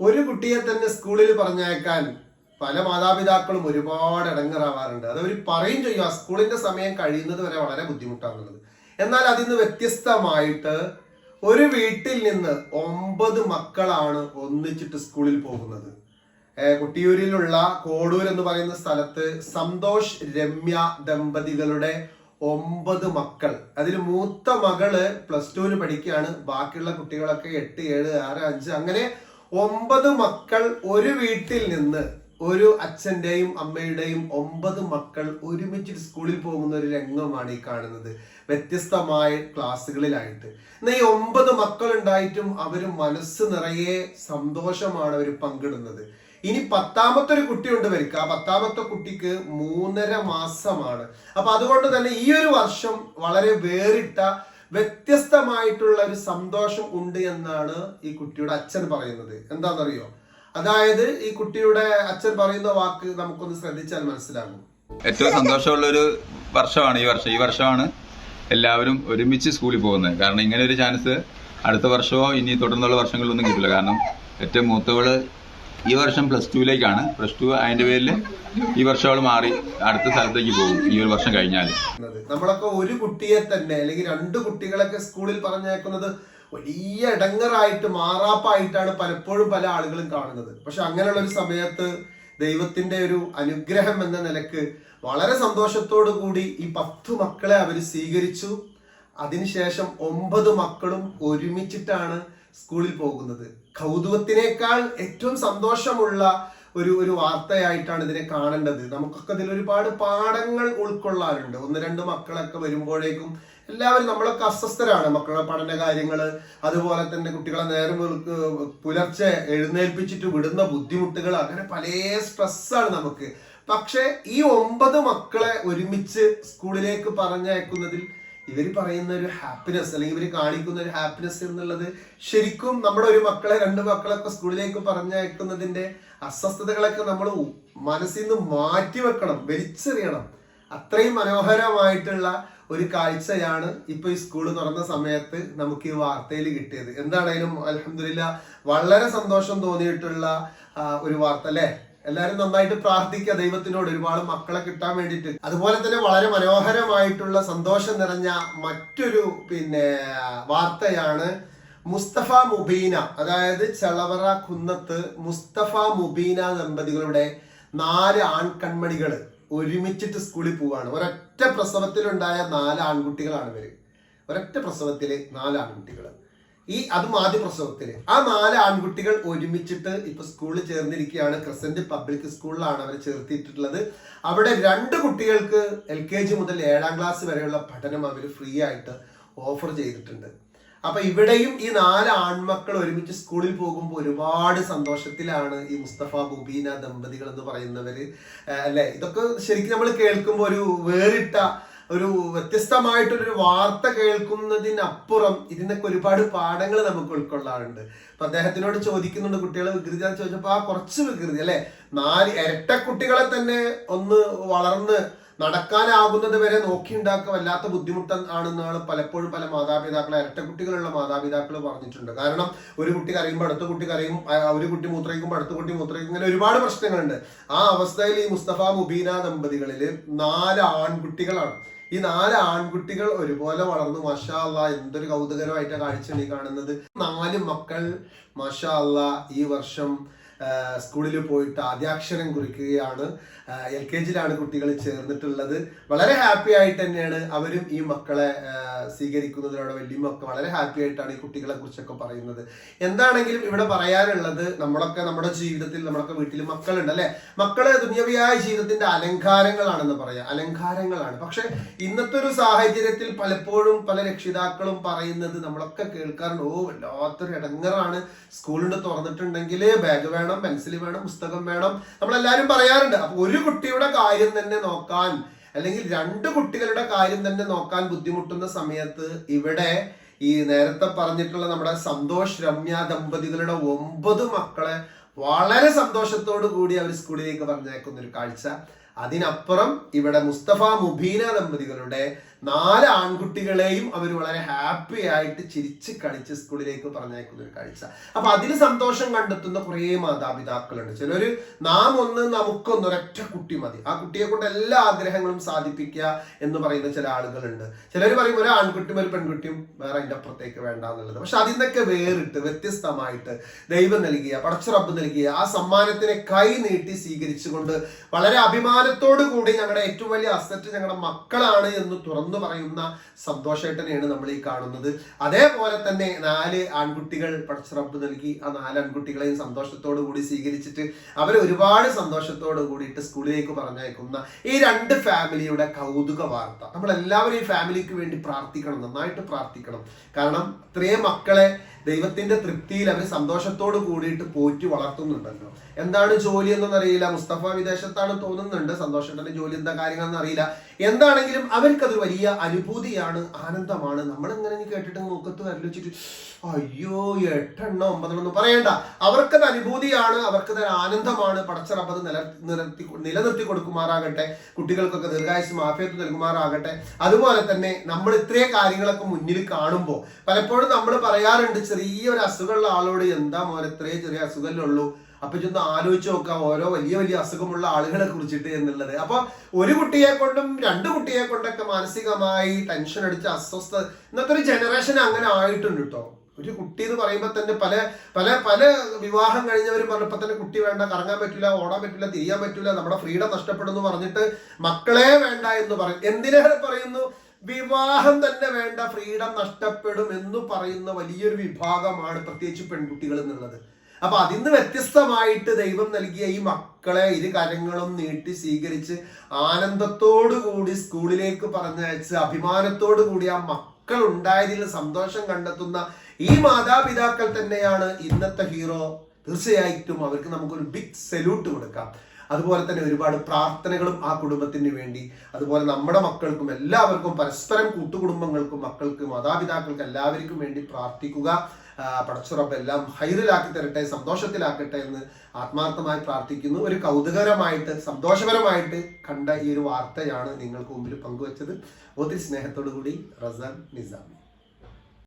ഒരു കുട്ടിയെ തന്നെ സ്കൂളിൽ പറഞ്ഞയക്കാൻ പല മാതാപിതാക്കളും ഒരുപാട് ഇടങ്ങറാവാറുണ്ട്. അത് അവർ പറയും ചെയ്യും ആ സ്കൂളിന്റെ സമയം കഴിയുന്നത് വരെ വളരെ ബുദ്ധിമുട്ടാണുള്ളത് എന്നാൽ അതിൽ നിന്ന് വ്യത്യസ്തമായിട്ട് ഒരു വീട്ടിൽ നിന്ന് ഒമ്പത് മക്കളാണ് ഒന്നിച്ചിട്ട് സ്കൂളിൽ പോകുന്നത്. കുട്ടിയൂരിലുള്ള കോടൂർ എന്ന് പറയുന്ന സ്ഥലത്ത് സന്തോഷ് രമ്യ ദമ്പതികളുടെ ഒമ്പത് മക്കൾ. അതിൽ മൂത്ത മകൾ പ്ലസ് ടുവിന് പഠിക്കുകയാണ്. ബാക്കിയുള്ള കുട്ടികളൊക്കെ എട്ട് ഏഴ് ആറ് അഞ്ച് അങ്ങനെ ഒമ്പത് മക്കൾ ഒരു വീട്ടിൽ നിന്ന് ഒരു അച്ഛന്റെയും അമ്മയുടെയും ഒമ്പത് മക്കൾ ഒരുമിച്ച് സ്കൂളിൽ പോകുന്ന ഒരു രംഗമാണ് ഈ കാണുന്നത്. വ്യത്യസ്തമായ ക്ലാസ്സുകളിലായിട്ട്. എന്നാൽ ഈ ഒമ്പത് മക്കൾ ഉണ്ടായിട്ടും അവർ മനസ്സ് നിറയെ സന്തോഷമാണ് അവർ പങ്കിടുന്നത്. ഇനി പത്താമത്തെ ഒരു കുട്ടിയുണ്ട് വരിക ആ പത്താമത്തെ കുട്ടിക്ക് മൂന്നര മാസമാണ്. അപ്പൊ അതുകൊണ്ട് തന്നെ ഈ ഒരു വർഷം വളരെ വേറിട്ട വ്യത്യസ്തമായിട്ടുള്ള ഒരു സന്തോഷം ഉണ്ട് എന്നാണ് ഈ കുട്ടിയുടെ അച്ഛൻ പറയുന്നത്. എന്താണെന്നറിയോ? അതായത് ഈ കുട്ടിയുടെ അച്ഛൻ പറയുന്ന വാക്ക് നമുക്കൊന്ന് ശ്രദ്ധിച്ചാൽ മനസ്സിലാകും. ഏറ്റവും സന്തോഷമുള്ള ഒരു വർഷമാണ് ഈ വർഷം. ഈ വർഷമാണ് എല്ലാവരും ഒരുമിച്ച് സ്കൂളിൽ പോകുന്നത്. കാരണം ഇങ്ങനെ ഒരു ചാൻസ് അടുത്ത വർഷമോ ഇനി തുടർന്നുള്ള വർഷങ്ങളിലൊന്നും കിട്ടില്ല. കാരണം ഏറ്റവും മൂത്തവൾ ഈ വർഷം പ്ലസ് ടുവിലേക്കാണ്. പ്ലസ് ടു അതിന്റെ പേരിൽ ഈ വർഷം അവൾ മാറി അടുത്ത സ്ഥലത്തേക്ക് പോകും. ഈ ഒരു വർഷം കഴിഞ്ഞാൽ നമ്മളൊക്കെ ഒരു കുട്ടിയെ തന്നെ അല്ലെങ്കിൽ രണ്ട് കുട്ടികളൊക്കെ സ്കൂളിൽ പറഞ്ഞേക്കുന്നത് വലിയ ഇടങ്ങറായിട്ട് മാറാപ്പായിട്ടാണ് പലപ്പോഴും പല ആളുകളും കാണുന്നത്. പക്ഷെ അങ്ങനെയുള്ള ഒരു സമയത്ത് ദൈവത്തിന്റെ ഒരു അനുഗ്രഹം എന്ന നിലയ്ക്ക് വളരെ സന്തോഷത്തോടു കൂടി ഈ പത്തു മക്കളെ അവർ സ്വീകരിച്ചു. അതിനുശേഷം ഒമ്പത് മക്കളും ഒരുമിച്ചിട്ടാണ് സ്കൂളിൽ പോകുന്നത്. കൗതുകത്തിനേക്കാൾ ഏറ്റവും സന്തോഷമുള്ള ഒരു ഒരു വാർത്തയായിട്ടാണ് ഇതിനെ കാണേണ്ടത്. നമുക്കൊക്കെ ഇതിൽ ഒരുപാട് പാഠങ്ങൾ ഉൾക്കൊള്ളാനുണ്ട്. ഒന്ന് രണ്ട് മക്കളൊക്കെ വരുമ്പോഴേക്കും എല്ലാവരും നമ്മളൊക്കെ അസ്വസ്ഥരാണ്. മക്കളുടെ പഠന കാര്യങ്ങൾ അതുപോലെ തന്നെ കുട്ടികളെ നേരം പുലർച്ചെ എഴുന്നേൽപ്പിച്ചിട്ട് വിടുന്ന ബുദ്ധിമുട്ടുകൾ അങ്ങനെ പല സ്ട്രെസ്സാണ് നമുക്ക്. പക്ഷേ ഈ ഒമ്പത് മക്കളെ ഒരുമിച്ച് സ്കൂളിലേക്ക് പറഞ്ഞയക്കുന്നതിൽ ഇവർ പറയുന്ന ഒരു ഹാപ്പിനെസ് അല്ലെങ്കിൽ ഇവർ കാണിക്കുന്ന ഒരു ഹാപ്പിനെസ് എന്നുള്ളത് ശരിക്കും നമ്മുടെ ഒരു മക്കളെ രണ്ട് മക്കളൊക്കെ സ്കൂളിലേക്ക് പറഞ്ഞയക്കുന്നതിന്റെ അസ്വസ്ഥതകളൊക്കെ നമ്മൾ മനസ്സിൽ നിന്ന് മാറ്റി വെക്കണം വലിച്ചെറിയണം. അത്രയും മനോഹരമായിട്ടുള്ള ഒരു കാഴ്ചയാണ് ഇപ്പൊ ഈ സ്കൂൾ തുറന്ന സമയത്ത് നമുക്ക് ഈ വാർത്തയിൽ കിട്ടിയത്. എന്താണേലും അലഹമില്ല വളരെ സന്തോഷം തോന്നിയിട്ടുള്ള ഒരു വാർത്ത അല്ലേ? എല്ലാവരും നന്നായിട്ട് പ്രാർത്ഥിക്കുക. ദൈവത്തിനോട് ഒരുപാട് മക്കളെ കിട്ടാൻ വേണ്ടിയിട്ട്. അതുപോലെ തന്നെ വളരെ മനോഹരമായിട്ടുള്ള സന്തോഷം നിറഞ്ഞ മറ്റൊരു പിന്നെ വാർത്തയാണ് മുസ്തഫ മുബീന. അതായത് ചളവറ കുന്നത്ത് മുസ്തഫ മുബീന ദമ്പതികളുടെ നാല് ആൺകൺമണികൾ ഒരുമിച്ചിട്ട് സ്കൂളിൽ പോവാണ് ഒരൊറ്റ പ്രസവത്തിലുണ്ടായ നാല് ആൺകുട്ടികളാണ് ഇവർ. ഒരൊറ്റ പ്രസവത്തിലെ നാല് ആൺകുട്ടികൾ ഈ അതും ആദ്യ പ്രസവത്തിൽ ആ നാല് ആൺകുട്ടികൾ ഒരുമിച്ചിട്ട് ഇപ്പൊ സ്കൂളിൽ ചേർന്നിരിക്കുകയാണ്. ക്രസന്റ് പബ്ലിക് സ്കൂളിലാണ് അവരെ ചേർത്തിട്ടുള്ളത് അവിടെ രണ്ട് കുട്ടികൾക്ക് എൽ കെ ജി മുതൽ ഏഴാം ക്ലാസ് വരെയുള്ള പഠനം അവർ ഫ്രീ ആയിട്ട് ഓഫർ ചെയ്തിട്ടുണ്ട്. അപ്പൊ ഇവിടെയും ഈ നാല് ആൺമക്കൾ ഒരുമിച്ച് സ്കൂളിൽ പോകുമ്പോൾ ഒരുപാട് സന്തോഷത്തിലാണ് ഈ മുസ്തഫ ബുബീന ദമ്പതികൾ എന്ന് പറയുന്നവര്. അല്ലെ? ഇതൊക്കെ ശരിക്കും നമ്മൾ കേൾക്കുമ്പോൾ ഒരു വേറിട്ട ഒരു വ്യത്യസ്തമായിട്ടൊരു വാർത്ത കേൾക്കുന്നതിനപ്പുറം ഇതിനൊക്കെ ഒരുപാട് പാഠങ്ങൾ നമുക്ക് ഉൾക്കൊള്ളാറുണ്ട്. അപ്പൊ അദ്ദേഹത്തിനോട് ചോദിക്കുന്നുണ്ട് കുട്ടികളെ വികൃതി എന്ന് ചോദിച്ചപ്പോൾ ആ കുറച്ച് വികൃതി അല്ലെ? നാല് ഇരട്ട കുട്ടികളെ തന്നെ ഒന്ന് വളർന്ന് നടക്കാനാകുന്നത് വരെ നോക്കിയുണ്ടാക്കുക വല്ലാത്ത ബുദ്ധിമുട്ട് ആണെന്നാണ് പലപ്പോഴും പല മാതാപിതാക്കൾ ഇരട്ട കുട്ടികളുള്ള മാതാപിതാക്കൾ പറഞ്ഞിട്ടുണ്ട്. കാരണം ഒരു കുട്ടി കരയുമ്പോൾ അടുത്ത കുട്ടി കരയും ഒരു കുട്ടി മൂത്രയിക്കുമ്പോൾ അടുത്ത കുട്ടി മൂത്രയിക്കും ഇങ്ങനെ ഒരുപാട് പ്രശ്നങ്ങളുണ്ട്. ആ അവസ്ഥയിൽ ഈ മുസ്തഫ മുബീന ദമ്പതികളിൽ നാല് ആൺകുട്ടികളാണ്. ഈ നാല് ആൺകുട്ടികൾ ഒരുപോലെ വളർന്നു. മഷാ അല്ല എന്തൊരു കൗതുകരമായിട്ടാണ് കാഴ്ചയാണ് ഈ കാണുന്നത്. നാല് മക്കൾ മഷാ അല്ല ഈ വർഷം സ്കൂളിൽ പോയിട്ട് ആദ്യാക്ഷരം കുറിക്കുകയാണ്. എൽ കെ ജിയിലാണ് കുട്ടികൾ ചേർന്നിട്ടുള്ളത്. വളരെ ഹാപ്പി ആയിട്ട് തന്നെയാണ് അവരും ഈ മക്കളെ സ്വീകരിക്കുന്നതിനോടെ സ്വീകരിക്കുന്നതിലൂടെ വലിയമൊക്കെ വളരെ ഹാപ്പി ആയിട്ടാണ് ഈ കുട്ടികളെ കുറിച്ചൊക്കെ പറയുന്നത്. എന്താണെങ്കിലും ഇവിടെ പറയാനുള്ളത് നമ്മളൊക്കെ നമ്മുടെ ജീവിതത്തിൽ നമ്മളൊക്കെ വീട്ടിൽ മക്കളുണ്ട് അല്ലെ? മക്കൾ ദുന്യവിയായ ജീവിതത്തിന്റെ അലങ്കാരങ്ങളാണെന്ന് പറയാം. അലങ്കാരങ്ങളാണ്. പക്ഷെ ഇന്നത്തെ ഒരു സാഹചര്യത്തിൽ പലപ്പോഴും പല രക്ഷിതാക്കളും പറയുന്നത് നമ്മളൊക്കെ കേൾക്കാറുണ്ട്. ഓ വല്ലാത്തൊരു ഇടങ്ങറാണ് സ്കൂളിന് തുറന്നിട്ടുണ്ടെങ്കിൽ ബാഗ് വേണം പെൻസിൽ വേണം പുസ്തകം വേണം. നമ്മളെല്ലാരും പറയാറുണ്ട് അപ്പൊ ഒരു കുട്ടിയുടെ കാര്യം തന്നെ നോക്കാൻ അല്ലെങ്കിൽ രണ്ട് കുട്ടികളുടെ കാര്യം തന്നെ നോക്കാൻ ബുദ്ധിമുട്ടുന്ന സമയത്ത് ഇവിടെ ഈ നേരത്തെ പറഞ്ഞിട്ടുള്ള നമ്മുടെ സന്തോഷ് രമ്യ ദമ്പതികളുടെ ഒമ്പത് മക്കളെ വളരെ സന്തോഷത്തോടു കൂടി അവർ സ്കൂളിലേക്ക് പറഞ്ഞേക്കുന്ന ഒരു കാഴ്ച. അതിനപ്പുറം ഇവിടെ മുസ്തഫ മുബീന ദമ്പതികളുടെ നാല് ആൺകുട്ടികളെയും അവർ വളരെ ഹാപ്പി ആയിട്ട് ചിരിച്ച് കളിച്ച് സ്കൂളിലേക്ക് പറഞ്ഞയക്കുന്ന ഒരു കാഴ്ച. അപ്പൊ അതിൽ സന്തോഷം കണ്ടെത്തുന്ന കുറേ മാതാപിതാക്കളുണ്ട്. ചിലര് നാം ഒന്ന് നമുക്കൊന്ന് ഒരൊറ്റ കുട്ടി മതി. ആ കുട്ടിയെ കൊണ്ട് എല്ലാ ആഗ്രഹങ്ങളും സാധിപ്പിക്കുക എന്ന് പറയുന്ന ചില ആളുകളുണ്ട്. ചിലർ പറയും ഒരു ആൺകുട്ടിയും ഒരു പെൺകുട്ടിയും വേറെ അതിന്റെ അപ്പുറത്തേക്ക് വേണ്ട എന്നുള്ളത്. പക്ഷെ അതിൽ നിന്നൊക്കെ വേറിട്ട് വ്യത്യസ്തമായിട്ട് ദൈവം നൽകിയ പടച്ചുറപ്പ് നൽകിയ ആ സമ്മാനത്തിനെ കൈ നീട്ടി സ്വീകരിച്ചുകൊണ്ട് വളരെ അഭിമാനത്തോടു കൂടി ഞങ്ങളുടെ ഏറ്റവും വലിയ അസറ്റ് ഞങ്ങളുടെ മക്കളാണ് എന്ന് തുറന്നു പറയുന്ന സന്തോഷേട്ടനെയാണ് നമ്മൾ ഈ കാണുന്നത്. അതേപോലെ തന്നെ നാല് ആൺകുട്ടികൾ പടച്ചുറപ്പ് നൽകി ആ നാല് ആൺകുട്ടികളെയും സന്തോഷത്തോടു കൂടി സ്വീകരിച്ചിട്ട് അവരെ ഒരുപാട് സന്തോഷത്തോടു കൂടിയിട്ട് സ്കൂളിലേക്ക് പറഞ്ഞയക്കുന്ന ഈ രണ്ട് ഫാമിലിയുടെ കൗതുക വാർത്ത. നമ്മൾ എല്ലാവരും ഈ ഫാമിലിക്ക് വേണ്ടി പ്രാർത്ഥിക്കണം നന്നായിട്ട് പ്രാർത്ഥിക്കണം. കാരണം ഇത്രയും മക്കളെ ദൈവത്തിന്റെ തൃപ്തിയിൽ അവർ സന്തോഷത്തോട് കൂടിയിട്ട് പോറ്റി വളർത്തുന്നുണ്ടല്ലോ. എന്താണ് ജോലി എന്നൊന്നും അറിയില്ല മുസ്തഫ വിദേശത്താണ് തോന്നുന്നുണ്ട്. സന്തോഷത്തിന്റെ ജോലി എന്താ കാര്യങ്ങളെന്ന് അറിയില്ല എന്താണെങ്കിലും അവർക്കത് വലിയ അനുഭൂതിയാണ് ആനന്ദമാണ്. നമ്മൾ ഇനി കേട്ടിട്ട് മുഖത്ത് വരലിച്ചിട്ട് അയ്യോ എട്ടെണ്ണോ ഒമ്പതെണ്ണോ ഒന്നും പറയണ്ട. അവർക്കത് അനുഭൂതിയാണ് അവർക്കത് ആനന്ദമാണ്. പടച്ചറപ്പത് നില നിലനിർത്തി നിലനിർത്തി കൊടുക്കുമാറാകട്ടെ. കുട്ടികൾക്കൊക്കെ ദീർഘായുസ് മാഫിയത്ത് നൽകുമാറാകട്ടെ. അതുപോലെ തന്നെ നമ്മൾ ഇത്രയും കാര്യങ്ങളൊക്കെ മുന്നിൽ കാണുമ്പോൾ പലപ്പോഴും നമ്മൾ പറയാറുണ്ട് ചെറിയൊരു അസുഖമുള്ള ആളോട് എന്താ മോനെ ഇത്രയും ചെറിയ അസുഖമല്ലേ ഉള്ളൂ? അപ്പൊ ഇതൊന്ന് ആലോചിച്ച് നോക്കാം ഓരോ വലിയ വലിയ അസുഖമുള്ള ആളുകളെ കുറിച്ചിട്ട് എന്നുള്ളത്. അപ്പൊ ഒരു കുട്ടിയെ കൊണ്ടും രണ്ട് കുട്ടിയെ കൊണ്ടൊക്കെ മാനസികമായി ടെൻഷൻ അടിച്ച് അസ്വസ്ഥ ഇന്നത്തെ ഒരു ജനറേഷൻ അങ്ങനെ ആയിട്ടുണ്ട് കേട്ടോ ഒരു കുട്ടി എന്ന് പറയുമ്പോൾ തന്നെ പല പല പല വിവാഹം കഴിഞ്ഞവർ പറഞ്ഞപ്പോൾ തന്നെ കുട്ടി വേണ്ട കറങ്ങാൻ പറ്റില്ല ഓടാൻ പറ്റില്ല തിരിയാൻ പറ്റില്ല നമ്മുടെ ഫ്രീഡം നഷ്ടപ്പെടുന്നു പറഞ്ഞിട്ട് മക്കളെ വേണ്ട എന്ന് പറയും. എന്തിനേറെ പറയുന്നു? വിവാഹം തന്നെ വേണ്ട ഫ്രീഡം നഷ്ടപ്പെടും എന്ന് പറയുന്ന വലിയൊരു വിഭാഗമാണ് പ്രത്യേകിച്ച് പെൺകുട്ടികൾ എന്നുള്ളത്. അപ്പൊ അതിന്ന് വ്യത്യസ്തമായിട്ട് ദൈവം നൽകിയ ഈ മക്കളെ ഇരു കരങ്ങളും നീട്ടി സ്വീകരിച്ച് ആനന്ദത്തോടു കൂടി സ്കൂളിലേക്ക് പറഞ്ഞയച്ച് അഭിമാനത്തോടു കൂടി ആ മക്കൾ ഉണ്ടായതിൽ സന്തോഷം കണ്ടെത്തുന്ന ഈ മാതാപിതാക്കൾ തന്നെയാണ് ഇന്നത്തെ ഹീറോ. തീർച്ചയായിട്ടും അവർക്ക് നമുക്കൊരു ബിഗ് സല്യൂട്ട് കൊടുക്കാം. അതുപോലെ തന്നെ ഒരുപാട് പ്രാർത്ഥനകളും ആ കുടുംബത്തിന് വേണ്ടി. അതുപോലെ നമ്മുടെ മക്കൾക്കും എല്ലാവർക്കും പരസ്പരം കൂട്ടുകുടുംബങ്ങൾക്കും മക്കൾക്ക് മാതാപിതാക്കൾക്ക് എല്ലാവർക്കും വേണ്ടി പ്രാർത്ഥിക്കുക. പടച്ചുറപ്പ് എല്ലാം ഹൈറിലാക്കി തരട്ടെ സന്തോഷത്തിലാക്കട്ടെ എന്ന് ആത്മാർത്ഥമായി പ്രാർത്ഥിക്കുന്നു. ഒരു കൗതുകരമായിട്ട് സന്തോഷപരമായിട്ട് കണ്ട ഈ ഒരു വാർത്തയാണ് നിങ്ങൾക്ക് മുമ്പിൽ പങ്കുവച്ചത്. ഒത്തിരി സ്നേഹത്തോടു കൂടി റസാൻ നിസാമി.